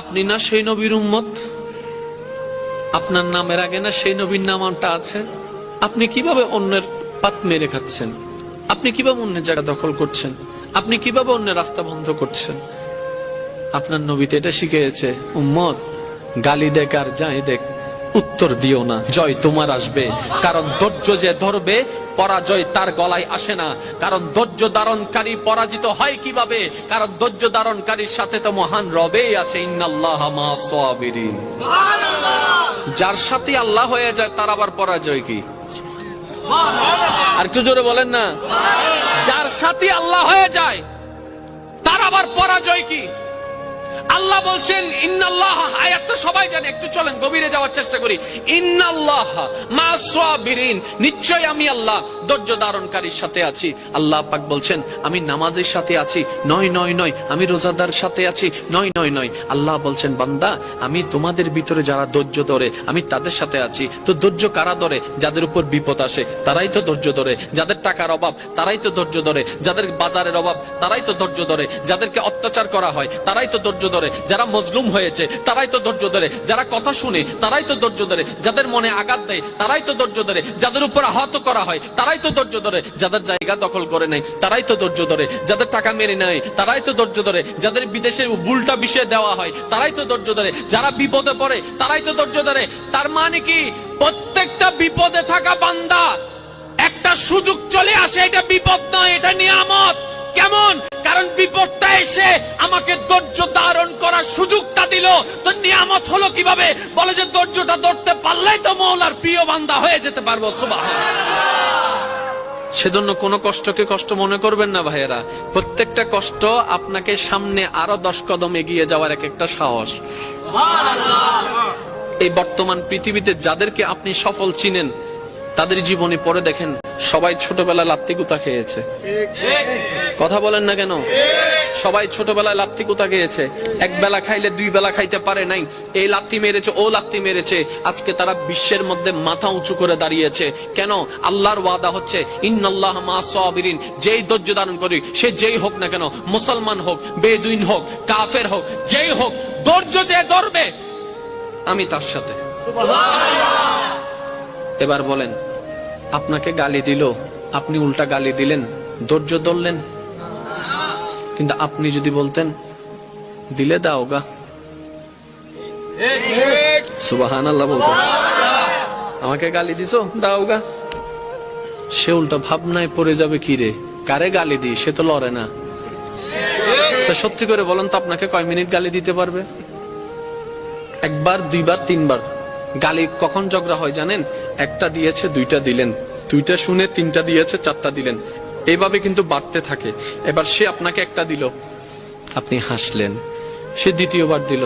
আপনি না সেই নবীর উম্মত? আপনার নামের আগে না সেই নবীর নামটা আছে? আপনি কীভাবে অন্যের পাত মেরে খাচ্ছেন? আপনি কীভাবে অন্যের জায়গা দখল করছেন? আপনি কীভাবে অন্যের রাস্তা বন্ধ করছেন? আপনার নবীতে এটা শিখিয়েছে, উম্মত, গালি দেখ আর যাই দেখ। উত্তর দিও না। জয় তোমার আসবে। কারণ ধৈর্য যে ধরবে, পরাজয় তার গলায় আসে না। কারণ ধৈর্য ধারণকারী পরাজিত হয় কীভাবে? কারণ ধৈর্য ধারণকারীর সাথে তো মহান রবেই আছে। যার সাথে আল্লাহ হয়ে যায়, তার আবার পরাজয় কি? আর একটু জোরে বলেন না। যার সাথে আল্লাহ হয়ে যায়, তার আবার পরাজয় কি? আল্লাহ বলছেন, ইন্নাল্লাহ আয়াতটা সবাই জানে, একটু চলেন, গভীরে যাওয়ার চেষ্টা করি। ইন্নাল্লাহ মা সাবিরিন নিশ্চয় আমি আল্লাহ, ধৈর্য ধারণকারীর সাথে আছি। আল্লাহ পাক বলছেন, আমি নামাজের সাথে আছি, নয় নয় নয়, আমি রোজাদার সাথে আছি, নয় নয় নয়। আল্লাহ বলছেন, বান্দা, আমি তোমাদের ভিতরে যারা ধৈর্য ধরে, আমি তাদের সাথে আছি। তো ধৈর্য কারা ধরে? যাদের উপর বিপদ আসে, তারাই তো ধৈর্য ধরে। যাদের টাকার অভাব, তারাই তো ধৈর্য ধরে। যাদের বাজারের অভাব, তারাই তো ধৈর্য ধরে। যাদেরকে অত্যাচার করা হয়, তারাই তো ধৈর্য ধরে। যারা মজলুম হয়েছে, তারাই তো ধৈর্য ধরে। যারা কথা শুনে, তারাই তো ধৈর্য ধরে। যাদের মনে আঘাত দেয় তারাই তো ধৈর্য ধরে। যাদের উপর আহত করা হয়, তারাই তো ধৈর্য ধরে। যাদের জায়গা দখল করে নেয় তারাই তো ধৈর্য ধরে। যাদের টাকা মেরে নেয়, তারাই তো ধৈর্য ধরে। যাদের বিদেশে বুলটা বিষয় দেওয়া হয়, তারাই তো ধৈর্য ধরে। যারা বিপদে পড়ে, তারাই তো ধৈর্য ধরে। তার মানে কি? প্রত্যেকটা বিপদে থাকা বান্দা, একটা সুযোগ চলে আসে, এটা বিপদ নয়, এটা নিয়ামত। কেমন? কারণ বিপদটা এসে আমাকে ধৈর্য ধারণ করার সুযোগটা দিল। তো নিয়ামত হলো কীভাবে? বলে যে ধৈর্যটা ধরতে পারলেই তো মৌলার প্রিয় বান্দা হয়ে যেতে পারব। সুবাহ সেজন্য কোনো কষ্টকে কষ্ট মনে করবেন না ভাইয়েরা। প্রত্যেকটা কষ্ট আপনাকে সামনে আরও দশ কদম এগিয়ে যাওয়ার এক একটা সাহস। এই বর্তমান পৃথিবীতে যাদেরকে আপনি সফল চিনেন তাদের জীবনে পরে দেখেন সবাই ছোটবেলায় লাত্তি কুতা খেয়েছে কথা বলেন না কেন? সবাই ছোটবেলায় লাত্তি কুতা খেয়েছে এক বেলা খাইলে দুই বেলা খাইতে পারে নাই। এই লাত্তি মেরেছে, ও লাত্তি মেরেছে। আজকে তারা বিশ্বের মধ্যে মাথা উঁচু করে দাঁড়িয়েছে। কেন? আল্লাহর ওয়াদা হচ্ছে, ইন্নাল্লাহ মা সাবিরিন। যেই ধৈর্য ধারণ করি, সে যেই হোক না কেন, মুসলমান হোক, বেদুইন হোক, কাফের হোক, যেই হোক, ধৈর্য যে ধরবে, আমি তার সাথে। এবার বলেন, আপনাকে গালি দিল, আপনি উল্টা গালি দিলেন, ধৈর্য ধরলেন? কিন্তু আপনি যদি বলতেন দিলে দাও গা। আমাকে গালি দিছো? দাও গা। সে উল্টা ভাবনায় পড়ে যাবে কি রে? কারে গালি দি সে তো লড়ে না। আচ্ছা, সত্যি করে বলেন তো আপনাকে কয় মিনিট গালি দিতে পারবে? একবার দুইবার তিনবার। গালি কখন ঝগড়া হয় জানেন? একটা দিয়েছে দুইটা দিলেন। দুইটা শুনে তিনটা দিয়েছে চারটা দিলেন। এইভাবে কিন্তু বাড়তে থাকে। এবার সে আপনাকে একটা দিল। আপনি হাসলেন। সে দ্বিতীয়বার দিল।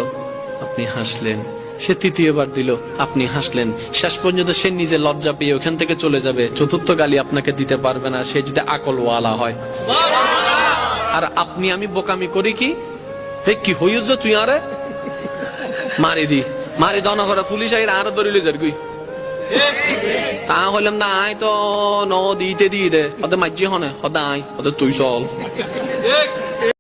আপনি হাসলেন। সে তৃতীয়বার দিল। আপনি হাসলেন। শেষ পর্যন্ত সে নিজে লজ্জা পেয়ে ওখান থেকে চলে যাবে। চতুর্থ গালি আপনাকে দিতে পারবে না। সে যদি আকলওয়ালা হয়। আর আপনি আমি বোকামি করি কি? হে কি হইছ তুই আরে? মারি দি। মারি দাও না করে পুলিশ আইর আর ধরিলে যার গুই। তা হইলাম না আয় তো ন দিতে দিয়ে দে ওদের মাঝি হনে ওদের আয় ওদের তুই চল